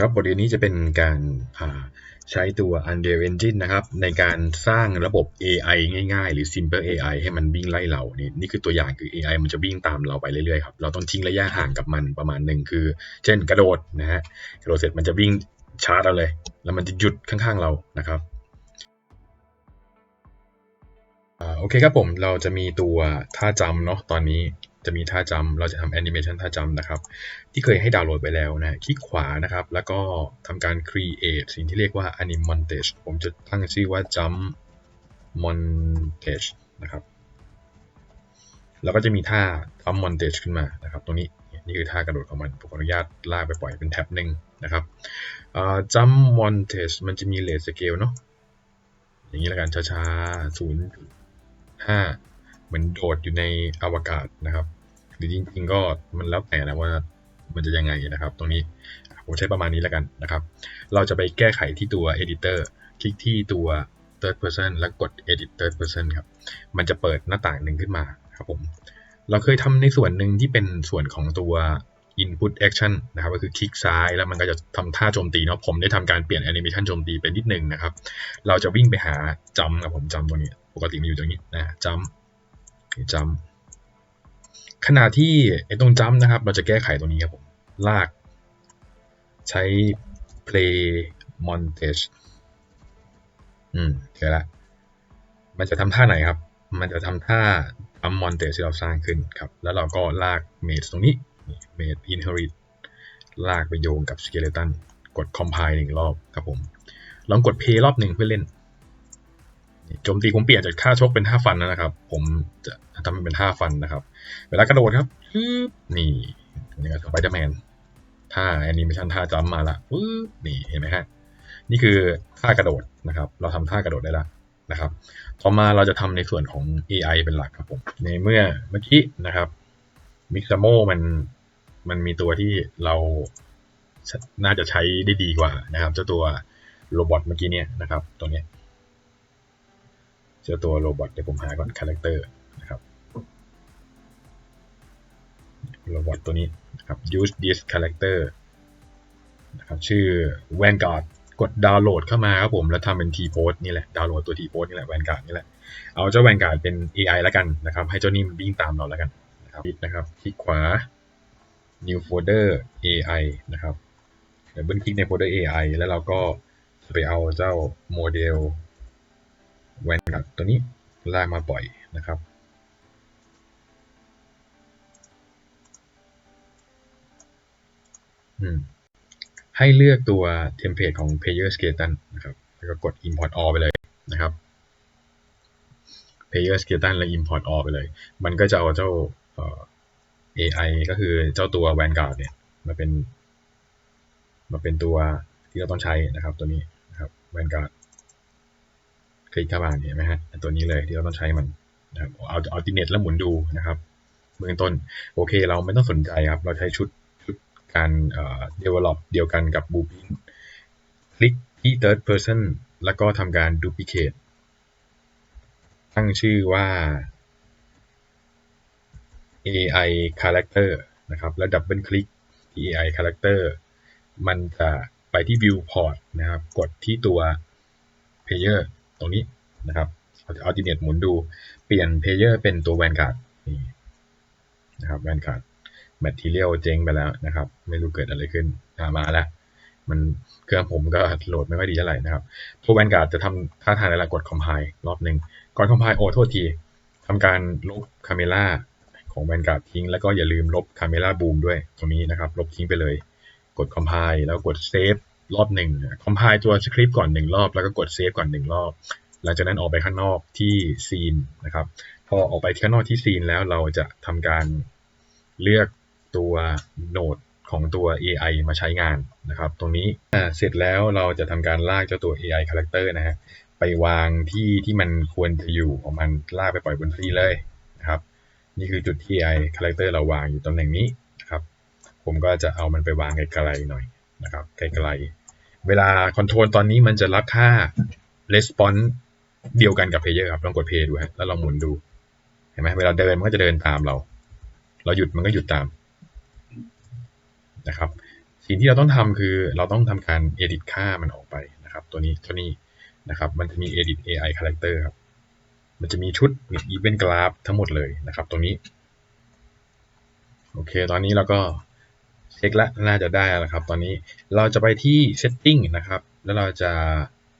ครับบทเรียนนี้จะเป็นการใช้ตัว Unreal Engine นะครับ ในการสร้างระบบ AI ง่ายๆ หรือ Simple AI ให้มันวิ่งไล่เรานี่นี่คือตัวอย่างคือ AI มันจะวิ่งตามเราไปเรื่อยๆครับเราต้องทิ้งระยะห่างกับมันประมาณหนึ่งคือ เช่นกระโดดนะฮะกระโดดเสร็จมันจะวิ่งชาร์จเราเลย แล้วมันจะหยุดข้างๆเรานะครับโอเคครับผมเราจะมีตัวท่าจำเนาะตอนนี้ จะมีท่าจำเราจะทำแอนิเมชันท่าจำนะครับ ที่เคยให้ดาวน์โหลดไปแล้วนะ คลิกขวานะครับ แล้วก็ทำการ create สิ่งที่เรียกว่า animontage ผมจะตั้งชื่อว่า jump montage นะครับ แล้วก็จะมีท่า jump montage ขึ้นมานะครับ ตรงนี้นี่คือท่ากระโดดของมัน ผมขออนุญาตลากไปปล่อยเป็นแท็บหนึ่งนะครับ jump montage มันจะมี rate scale เนาะอย่างนี้ล้วกันช้าๆศูนย์ห้า เหมือนโดดอยู่ในอวกาศนะครับ หรือจริงๆก็มันแล้วแต่นะว่ามันจะยังไงนะครับ ตรงนี้ผมใช้ประมาณนี้แล้วกันนะครับ เราจะไปแก้ไขที่ตัว editor คลิกที่ตัว third person แล้วกด edit third person ครับ มันจะเปิดหน้าต่างหนึ่งขึ้นมาครับผม เราเคยทำในส่วนหนึ่งที่เป็นส่วนของตัว input action นะครับก็คือคลิกซ้ายแล้วมันก็จะทำท่าโจมตีเนาะผมได้ทำการเปลี่ยน animation โจมตีไปนิดนึงนะครับ เราจะวิ่งไปหาจำครับผมจำตรงนี้ ปกติมันอยู่ตรงนี้นะจำ จัมขณะที่ไอ้ตรงจัมนะครับ เราจะแก้ไขตรงนี้ครับผม ลาก ใช้ play montage อืมเจอละมันจะทำท่าไหนครับ มันจะทำท่าจัม montage ที่เราสร้างขึ้นครับ แล้วเราก็ลาก mate ตรงนี้ mate inherit ลากไปโยงกับ skeleton กด compile หนึ่งรอบครับผม ลองกด play รอบหนึ่งเพื่อเล่น โจมตีผมเปลี่ยนจากท่าชกเป็นท่าฟันนะครับ ผมจะทำเป็นท่าฟันนะครับ เวลากระโดดครับนี่นี่ก็สไปเดอร์แมนท่าแอนิเมชันท่าจัมมาละนี่เห็นไหมฮะนี่คือท่ากระโดดนะครับ เราทำท่ากระโดดได้แล้วนะครับ ต่อมาเราจะทำในส่วนของ AI เป็นหลักครับผม ในเมื่อเมื่อกี้นะครับมิกซ m โมมันมันมีตัวที่เราน่าจะใช้ได้ดีกว่านะครับ เจ้าตัวโรบอทเมื่อกี้เนี่ยนะครับ ตัวนี้ จ้าตัวโรบอทเดี๋ยวผมหาก่อนคาแรคเตอร์นะครับโรบอทตัวนี้นะครับ use this character นะครับชื่อ Vanguard กดดาวน์โหลดเข้ามาครับผมแล้วทำเป็น T post นี่แหละดาวน์โหลดตัว T post นี่แหละ Vanguard นี่แหละ เอาเจ้า Vanguard เป็น AI แล้วกันนะครับ ให้เจ้านี่มันวิ่งตามเราแล้วกันนะครับนะครับคลิกขวา new folder AI นะครับเดี๋ยวเบิ้ลคลิกในโฟลเดอร์ AI แล้วเราก็ไปเอาเจ้าโมเดล แวนกัดตัวนี้ลากมาปล่อยนะครับ ให้เลือกตัวเทมเพลตของ Player Skeleton นะครับ แล้วก็กด Import All ไปเลยนะครับ Player Skeleton และ Import All ไปเลย มันก็จะเอาเจ้า AI ก็คือเจ้าตัว Vanguard เนี่ยมาเป็นมาเป็นตัวที่เราต้องใช้นะครับตัวนี้นะครับ Vanguard คลิกเข้ามาเห็นไหมฮะตัวนี้เลยที่เราต้องใช้มันนะครับเอาเอาติเนตแล้วหมุนดูนะครับเบื้องต้นโอเค เราไม่ต้องสนใจครับ เราใช้ชุดชุดการเอ่อ develop เดียวกันกับ Blueprint คลิกที่ third person แล้วก็ทำการ duplicate ตั้งชื่อว่า AI character นะครับแล้วดับเบิลคลิก AI character มันจะไปที่ viewport นะครับ กดที่ตัว player ตรงนี้นะครับเอาติเนตหมุนดูเปลี่ยนเพลเยอร์เป็นตัวแวนการ์ดนี่นะครับแวนการ์ดแมทเทียลเจ๊งไปแล้วนะครับ ไม่รู้เกิดอะไรขึ้นมาแล้ว มันเครื่องผมก็โหลดไม่ค่อยดีเท่าไหร่นะครับตัวแวนการ์ดจะทำท่าทางอะไรกดคอมไพล์รอบหนึ่งก่อนคอมไพล์โอ้โทษทีทำการลบคาเมล่าของแวนการ์ดทิ้ง แล้วก็อย่าลืมลบคาเมล่าบูมด้วยตรงนี้นะครับ ลบทิ้งไปเลย กดคอมไพล์แล้วกดเซฟ รอบหนึ่งคอมไพล์ตัวสคริปต์ก่อนหนึ่งรอบ แล้วก็กดเซฟก่อนหนึ่งรอบ หลังจากนั้นออกไปข้างนอกที่ซีนนะครับ พอออกไปข้างนอกที่ซีนแล้วเราจะทำการเลือกตัวโนดของตัว AI มาใช้งานนะครับ ตรงนี้เสร็จแล้วเราจะทำการลากเจ้าตัว AI character นะฮะไปวางที่ที่มันควรจะอยู่ของมันลากไปปล่อยบนฟรีเลยนะครับ นี่คือจุดที่ AI character เราวางอยู่ตำแหน่งนี้นะครับ ผมก็จะเอามันไปวางไกลๆหน่อยนะครับไกลๆ เวลาคอนโทรลตอนนี้มันจะรับค่า response เดียวกันกับ player ครับลองกด play ดูฮะแล้วลองหมุนดูเห็นไหมเวลาเดินมันก็จะเดินตามเรา เราหยุดมันก็หยุดตามนะครับ สิ่งที่เราต้องทำคือเราต้องทำการ edit ค่ามันออกไปนะครับ ตัวนี้ตัวนี้นะครับ มันจะมี edit AI character ครับมันจะมีชุด event graph ทั้งหมดเลยนะครับ ตรงนี้ โอเค ตอนนี้เราก็ เช็คแล้วน่าจะได้แล้วครับ ตอนนี้เราจะไปที่ setting นะครับ แล้วเราจะ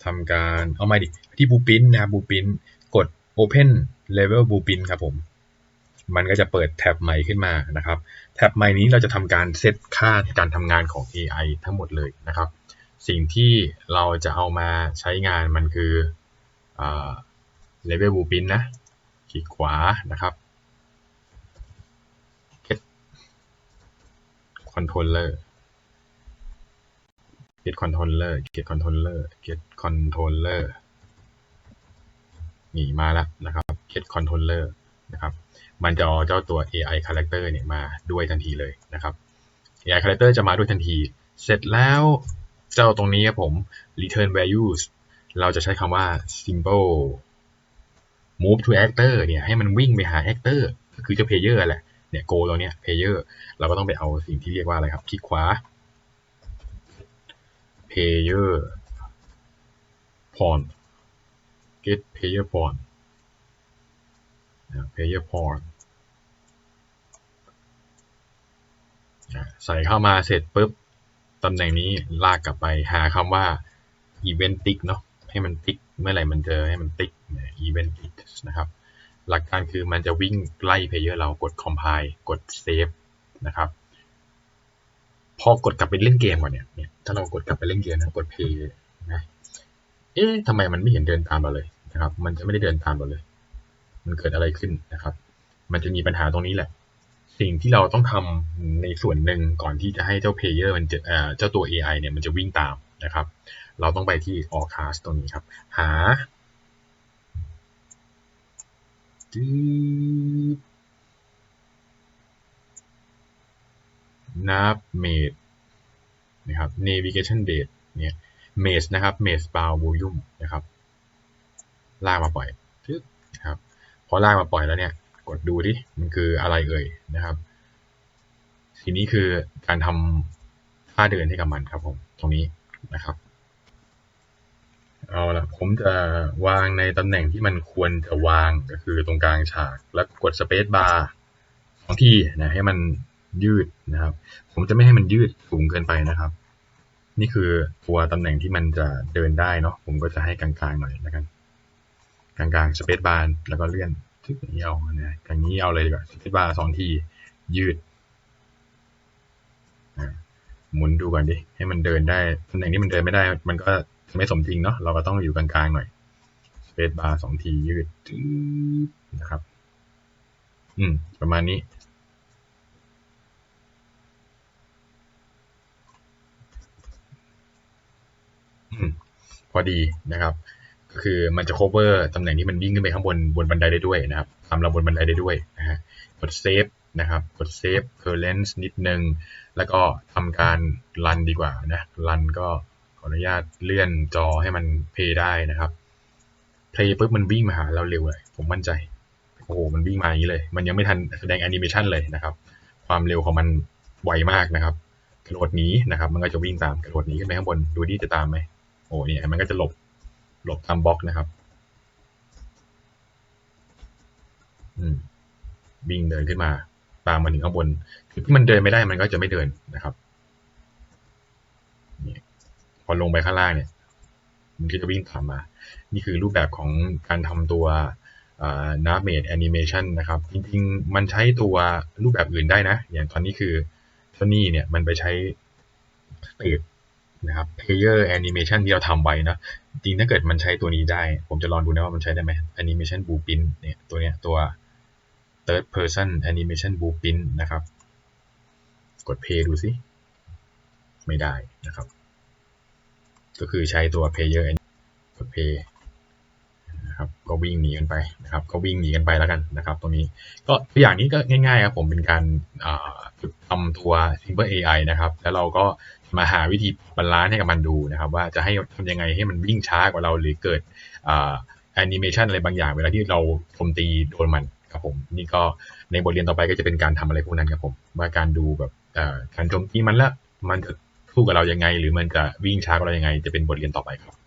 ทำการเอามาดิที่ blueprint นะครับ blueprint กด open level blueprint ครับผมมันก็จะเปิดแท็บใหม่ขึ้นมานะครับ แท็บใหม่นี้เราจะทำการเซตค่าการทำงานของ AI ทั้งหมดเลยนะครับ สิ่งที่เราจะเอามาใช้งานมันคือ level blueprint นะคลิกขวานะครับ อนโทรลเลอร์ get controller get controller get controller นี่มาแล้วนะครับ get controller นะครับ มันจะเอาเจ้าตัว AI character เนี่ยมาด้วยทันทีเลยนะครับ AI character จะมาด้วยทันที เสร็จแล้วเจ้าตรงนี้ครับผม return values เราจะใช้คำว่า simple move to actor เนี่ยให้มันวิ่งไปหา actor ก็คือเจ้า player แหละ เนี่ย go เราเนี่ย player เราก็ต้องไปเอาสิ่งที่เรียกว่าอะไรครับ คลิกขวา player pawn get player pawn player pawn ใส่เข้ามาเสร็จปุ๊บ ตำแหน่งนี้ลากกลับไปหาคำว่า event tick เนาะให้มันติ๊กเมื่อไหร่มันเจอให้มันติ๊ก event tick นะครับ หลักการคือมันจะวิ่งไล่ player เรากด compile กด save นะครับ พอกดกลับไปเล่นเกมก่อนเนี่ยเนี่ย ถ้าเรากดกลับไปเล่นเกมนะ กด play นะ เอ๊ะทำไมมันไม่เห็นเดินตามเราเลยนะครับ มันจะไม่ได้เดินตามเราเลย มันเกิดอะไรขึ้นนะครับ มันจะมีปัญหาตรงนี้แหละ สิ่งที่เราต้องทำในส่วนหนึ่งก่อนที่จะให้เจ้า player มันจะเจ้าตัว AI เนี่ยมันจะวิ่งตามนะครับ เราต้องไปที่ all class ตรงนี้ครับ หา นับ made นะครับ navigation date เนี่ย maze นะครับ maze bound volume นะครับ ลากมาปล่อยนะครับ พอลากมาปล่อยแล้วเนี่ย กดดูดิ มันคืออะไรเอ่ยนะครับ ทีนี้คือการทำท่าเดินให้กับมันครับผม ตรงนี้นะครับ เอาละผมจะวางในตำแหน่งที่มันควรจะวางก็คือตรงกลางฉาก แล้วกด space bar สองทีนะให้มันยืดนะครับ ผมจะไม่ให้มันยืดสูงเกินไปนะครับ นี่คือตัวตำแหน่งที่มันจะเดินได้เนาะผมก็จะให้กลางๆหน่อยแล้วกัน กลางๆ space bar แล้วก็เลื่อนทึกอย่างนี้เอาเนี่ยอย่างนี้เอาเลยดีกว่า space bar สองทียืดหมุนดูก่อนดิให้มันเดินได้ตำแหน่งที่มันเดินไม่ได้ มันก็ ไม่สมจริงเนาะเราก็ต้องอยู่กลางๆหน่อย space bar สองทียืดนะครับ อืม ประมาณนี้ พอดีนะครับ ก็คือมันจะ cover ตำแหน่งที่มันวิ่งขึ้นไปข้างบนบนบันไดได้ด้วยนะครับทำเราบนบันไดได้ด้วยนะฮะกด save นะครับกด save current นิดนึง แล้วก็ทำการ run ดีกว่านะ run ก็ ขออนุญาตเลื่อนจอให้มัน play ได้นะครับ play ปุ๊บมันวิ่งมาหาเราเร็วเลย ผมมั่นใจ โอ้โห มันวิ่งมาอย่างนี้เลย มันยังไม่ทันแสดงแอนิเมชันเลยนะครับ ความเร็วของมันไวมากนะครับ กระโดดหนีนะครับ มันก็จะวิ่งตามกระโดดหนีขึ้นไปข้างบน ดูดิจะตามไหมโอ้เนี่ยมันก็จะหลบ หลบตามบล็อกนะครับ อืมวิ่งเดินขึ้นมา ตามมาถึงข้างบน คือที่มันเดินไม่ได้มันก็จะไม่เดินนะครับ อลงไปข้างล่างเนี่ย มันก็จะวิ่งตามมา นี่คือรูปแบบของการทำตัวนับเมดแอนิเมชันนะครับ จริงๆ มันใช้ตัวรูปแบบอื่นได้นะ อย่างตอนนี้คือทนี่เนี่ย มันไปใช้สเตทนะครับ player animation ที่เราทำไว้นะ จริงถ้าเกิดมันใช้ตัวนี้ได้ ผมจะลองดูนะว่ามันใช้ได้ไหม animation blueprint เนี่ย ตัวเนี้ยตัว third person animation blueprint นะครับ กด play ดูสิ ไม่ได้นะครับ ก็คือใช้ตัว player กด play นะครับก็วิ่งหนีกันไปนะครับก็วิ่งหนีกันไปแล้วกันนะครับ ตรงนี้ก็ตัวอย่างนี้ก็ง่ายๆครับผมเป็นการทำตัว simple AI นะครับ แล้วเราก็มาหาวิธีบาลานซ์ให้กับมันดูนะครับ ว่าจะให้ทำยังไงให้มันวิ่งช้ากว่าเราหรือเกิดแอนิเมชันอะไรบางอย่าง เวลาที่เราโจมตีโดนมันครับผมนี่ก็ในบทเรียนต่อไปก็จะเป็นการทำอะไรพวกนั้นครับผมว่าการดูแบบการโจมตีมันแล้วมันจะ สู้กับเรายังไง หรือมันจะวิ่งช้ากว่าเรายังไง จะเป็นบทเรียนต่อไปครับ